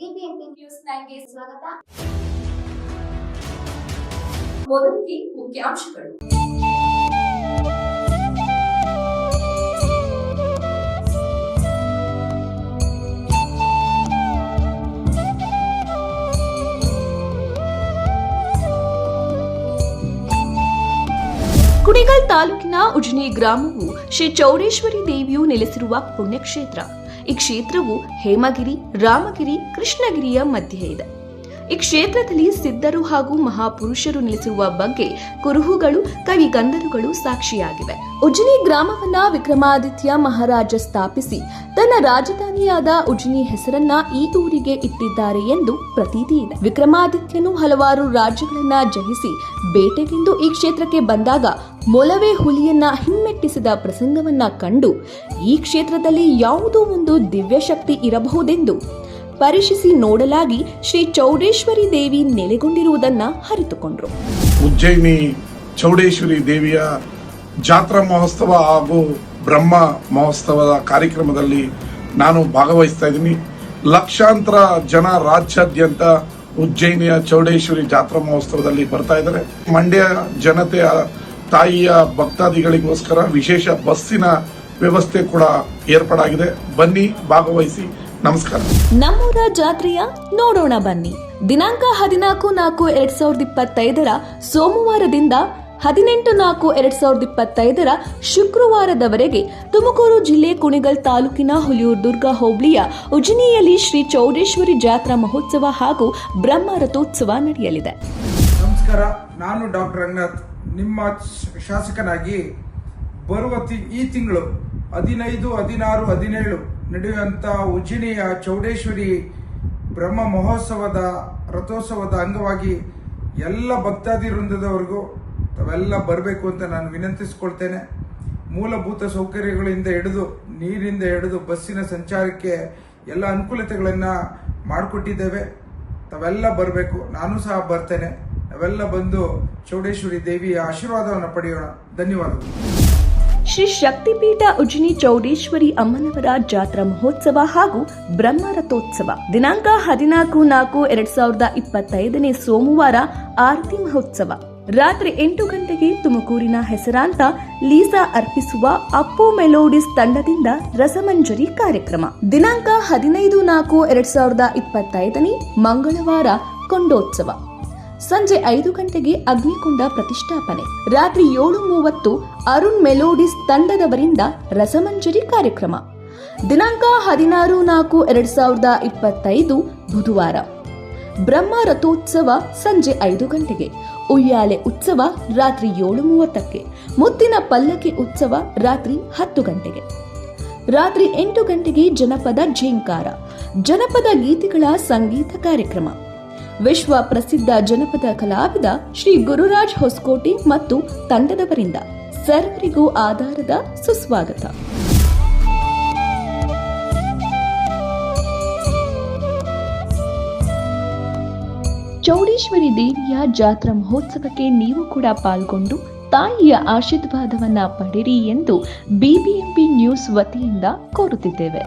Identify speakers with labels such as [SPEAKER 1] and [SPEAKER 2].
[SPEAKER 1] BBMP news ನೈನ್ಗೆ ಸ್ವಾಗತ. ಮೊದಲಿಗೆ ಮುಖ್ಯಾಂಶಗಳು.
[SPEAKER 2] ಕುಣಿಗಲ್ ತಾಲೂಕಿನ ಉಜನಿ ಗ್ರಾಮವು ಶ್ರೀ ಚೌಡೇಶ್ವರಿ ದೇವಿಯು ನೆಲೆಸಿರುವ ಪುಣ್ಯಕ್ಷೇತ್ರ. ಈ ಕ್ಷೇತ್ರವು ಹೇಮಗಿರಿ, ರಾಮಗಿರಿ, ಕೃಷ್ಣಗಿರಿಯ ಮಧ್ಯೆ ಇದೆ. ಈ ಕ್ಷೇತ್ರದಲ್ಲಿ ಸಿದ್ಧರು ಹಾಗೂ ಮಹಾಪುರುಷರು ನೆಲೆಸಿರುವ ಬಗ್ಗೆ ಕುರುಹುಗಳು, ಕವಿ ಗಂಧರುಗಳು ಸಾಕ್ಷಿಯಾಗಿವೆ. ಉಜ್ನಿ ಗ್ರಾಮವನ್ನ ವಿಕ್ರಮಾದಿತ್ಯ ಮಹಾರಾಜ ಸ್ಥಾಪಿಸಿ, ತನ್ನ ರಾಜಧಾನಿಯಾದ ಉಜ್ನಿ ಹೆಸರನ್ನ ಈ ಊರಿಗೆ ಇಟ್ಟಿದ್ದಾರೆ ಎಂದು ಪ್ರತೀತಿ ಇದೆ. ವಿಕ್ರಮಾದಿತ್ಯನು ಹಲವಾರು ರಾಜ್ಯಗಳನ್ನ ಜಯಿಸಿ ಬೇಟೆಗೆಂದು ಈ ಕ್ಷೇತ್ರಕ್ಕೆ ಬಂದಾಗ ಮೊಲವೇ ಹುಲಿಯನ್ನ ಹಿಮ್ಮೆಟ್ಟಿಸಿದ ಪ್ರಸಂಗವನ್ನ ಕಂಡು ಈ ಕ್ಷೇತ್ರದಲ್ಲಿ ಯಾವುದೋ ಒಂದು ದಿವ್ಯಶಕ್ತಿ ಇರಬಹುದೆಂದು ಪರೀಕ್ಷಿಸಿ ನೋಡಲಾಗಿ ಶ್ರೀ ಚೌಡೇಶ್ವರಿ ದೇವಿ ನೆಲೆಗೊಂಡಿರುವುದನ್ನ ಹರಿತುಕೊಂಡ್ರು
[SPEAKER 3] ಉಜ್ಜಯಿನಿ ಚೌಡೇಶ್ವರಿ ದೇವಿಯ ಜಾತ್ರಾ ಮಹೋತ್ಸವ ಹಾಗೂ ಬ್ರಹ್ಮ ಮಹೋತ್ಸವದ ಕಾರ್ಯಕ್ರಮದಲ್ಲಿ ನಾನು ಭಾಗವಹಿಸ್ತಾ ಇದ್ದೀನಿ. ಲಕ್ಷಾಂತರ ಜನ ರಾಜ್ಯಾದ್ಯಂತ ಉಜ್ಜಯಿನಿಯ ಚೌಡೇಶ್ವರಿ ಜಾತ್ರಾ ಮಹೋತ್ಸವದಲ್ಲಿ ಬರ್ತಾ ಇದ್ದಾರೆ. ಮಂಡ್ಯ ಜನತೆಯ ತಾಯಿಯ ಭಕ್ತಾದಿಗಳಿಗೋಸ್ಕರ ವಿಶೇಷ ಬಸ್ಸಿನ ವ್ಯವಸ್ಥೆ ಕೂಡ ಏರ್ಪಾಡಾಗಿದೆ. ಬನ್ನಿ ಭಾಗವಹಿಸಿ. ನಮಸ್ಕಾರ.
[SPEAKER 2] ನಮ್ಮೂರ ಜಾತ್ರೆಯ ನೋಡೋಣ ಬನ್ನಿ. ದಿನಾಂಕ ಹದಿನಾಲ್ಕು ನಾಲ್ಕು ಎರಡ್ ಸಾವಿರದ ಇಪ್ಪತ್ತೈದರ ಸೋಮವಾರದಿಂದ ಹದಿನೆಂಟು ನಾಲ್ಕು ಎರಡ್ ಸಾವಿರದ ಇಪ್ಪತ್ತೈದರ ಶುಕ್ರವಾರದವರೆಗೆ ತುಮಕೂರು ಜಿಲ್ಲೆ ಕುಣಿಗಲ್ ತಾಲೂಕಿನ ಹುಲಿಯೂರ್ ದುರ್ಗ ಹೋಬಳಿಯ ಉಜಿನಿಯಲ್ಲಿ ಶ್ರೀ ಚೌಡೇಶ್ವರಿ ಜಾತ್ರಾ ಮಹೋತ್ಸವ ಹಾಗೂ ಬ್ರಹ್ಮ ರಥೋತ್ಸವ ನಡೆಯಲಿದೆ.
[SPEAKER 4] ನಮಸ್ಕಾರ. ನಾನು ಡಾಕ್ಟರ್ ರಂಗನಾಥ್. ನಿಮ್ಮ ಶಾಸಕನಾಗಿ ಬರುವ ತಿ- ಈ ತಿಂಗಳು ಹದಿನೈದು, ಹದಿನಾರು, ಹದಿನೇಳು ನಡೆಯುವಂಥ ಉಜ್ಜಿನಿಯ ಚೌಡೇಶ್ವರಿ ಬ್ರಹ್ಮ ಮಹೋತ್ಸವದ ರಥೋತ್ಸವದ ಅಂಗವಾಗಿ ಎಲ್ಲ ಭಕ್ತಾದಿ ವೃಂದದವರೆಗೂ ತಾವೆಲ್ಲ ಬರಬೇಕು ಅಂತ ನಾನು ವಿನಂತಿಸ್ಕೊಳ್ತೇನೆ. ಮೂಲಭೂತ ಸೌಕರ್ಯಗಳಿಂದ ಹಿಡಿದು, ನೀರಿಂದ ಹಿಡಿದು, ಬಸ್ಸಿನ ಸಂಚಾರಕ್ಕೆ ಎಲ್ಲ ಅನುಕೂಲತೆಗಳನ್ನು ಮಾಡಿಕೊಟ್ಟಿದ್ದೇವೆ. ತಾವೆಲ್ಲ ಬರಬೇಕು. ನಾನು ಸಹ ಬರ್ತೇನೆ. ನಾವೆಲ್ಲ ಬಂದು ಚೌಡೇಶ್ವರಿ ದೇವಿಯ ಆಶೀರ್ವಾದವನ್ನು ಪಡೆಯೋಣ. ಧನ್ಯವಾದಗಳು.
[SPEAKER 2] ಶ್ರೀ ಶಕ್ತಿಪೀಠ ಉಜಿನಿ ಚೌಡೇಶ್ವರಿ ಅಮ್ಮನವರ ಜಾತ್ರಾ ಮಹೋತ್ಸವ ಹಾಗೂ ಬ್ರಹ್ಮ ರಥೋತ್ಸವ. ದಿನಾಂಕ ಹದಿನಾಲ್ಕು ನಾಲ್ಕು ಎರಡ್ ಸಾವಿರದ ಇಪ್ಪತ್ತೈದನೇ ಸೋಮವಾರ ಆರತಿ ಮಹೋತ್ಸವ. ರಾತ್ರಿ ಎಂಟು ಗಂಟೆಗೆ ತುಮಕೂರಿನ ಹೆಸರಾಂತ ಲೀಸಾ ಅರ್ಪಿಸುವ ಅಪ್ಪು ಮೆಲೋಡಿಸ್ ತಂಡದಿಂದ ರಸಮಂಜರಿ ಕಾರ್ಯಕ್ರಮ. ದಿನಾಂಕ ಹದಿನೈದು ನಾಲ್ಕು ಎರಡ್ ಸಾವಿರದ ಇಪ್ಪತ್ತೈದನೇ ಮಂಗಳವಾರ ಕೊಂಡೋತ್ಸವ. ಸಂಜೆ ಐದು ಗಂಟೆಗೆ ಅಗ್ನಿಕುಂಡ ಪ್ರತಿಷ್ಠಾಪನೆ. ರಾತ್ರಿ ಏಳು ಮೂವತ್ತು, ಅರುಣ್ ಮೆಲೋಡಿಸ್ ತಂಡದವರಿಂದ ರಸಮಂಜರಿ ಕಾರ್ಯಕ್ರಮ. ದಿನಾಂಕ ಹದಿನಾರು ನಾಲ್ಕು, ಎರಡ್ ಸಾವಿರದ ಇಪ್ಪತ್ತೈದು, ಬುಧವಾರ. ಬ್ರಹ್ಮ ರಥೋತ್ಸವ ಸಂಜೆ ಐದು ಗಂಟೆಗೆ. ಉಯ್ಯಾಲೆ ಉತ್ಸವ ರಾತ್ರಿ ಏಳು ಮೂವತ್ತಕ್ಕೆ. ಮುತ್ತಿನ ಪಲ್ಲಕ್ಕಿ ಉತ್ಸವ ರಾತ್ರಿ ಹತ್ತು ಗಂಟೆಗೆ. ರಾತ್ರಿ ಎಂಟು ಗಂಟೆಗೆ ಜನಪದ ಝೇಂಕಾರ. ಜನಪದ ಗೀತೆಗಳ ಸಂಗೀತ ಕಾರ್ಯಕ್ರಮ. ವಿಶ್ವ ಪ್ರಸಿದ್ಧ ಜನಪದ ಕಲಾವಿದ ಶ್ರೀ ಗುರುರಾಜ್ ಹೊಸಕೋಟೆ ಮತ್ತು ತಂಡದವರಿಂದ ಸರ್ವರಿಗೂ ಆಧಾರದ ಸುಸ್ವಾಗತ. ಚೌಡೇಶ್ವರಿ ದೇವಿಯ ಜಾತ್ರಾ ಮಹೋತ್ಸವಕ್ಕೆ ನೀವು ಕೂಡ ಪಾಲ್ಗೊಂಡು ತಾಯಿಯ ಆಶೀರ್ವಾದವನ್ನ ಪಡೆಯಿರಿ ಎಂದು ಬಿಬಿಎಂಪಿ ನ್ಯೂಸ್ ವತಿಯಿಂದ ಕೋರುತ್ತಿದ್ದೇವೆ.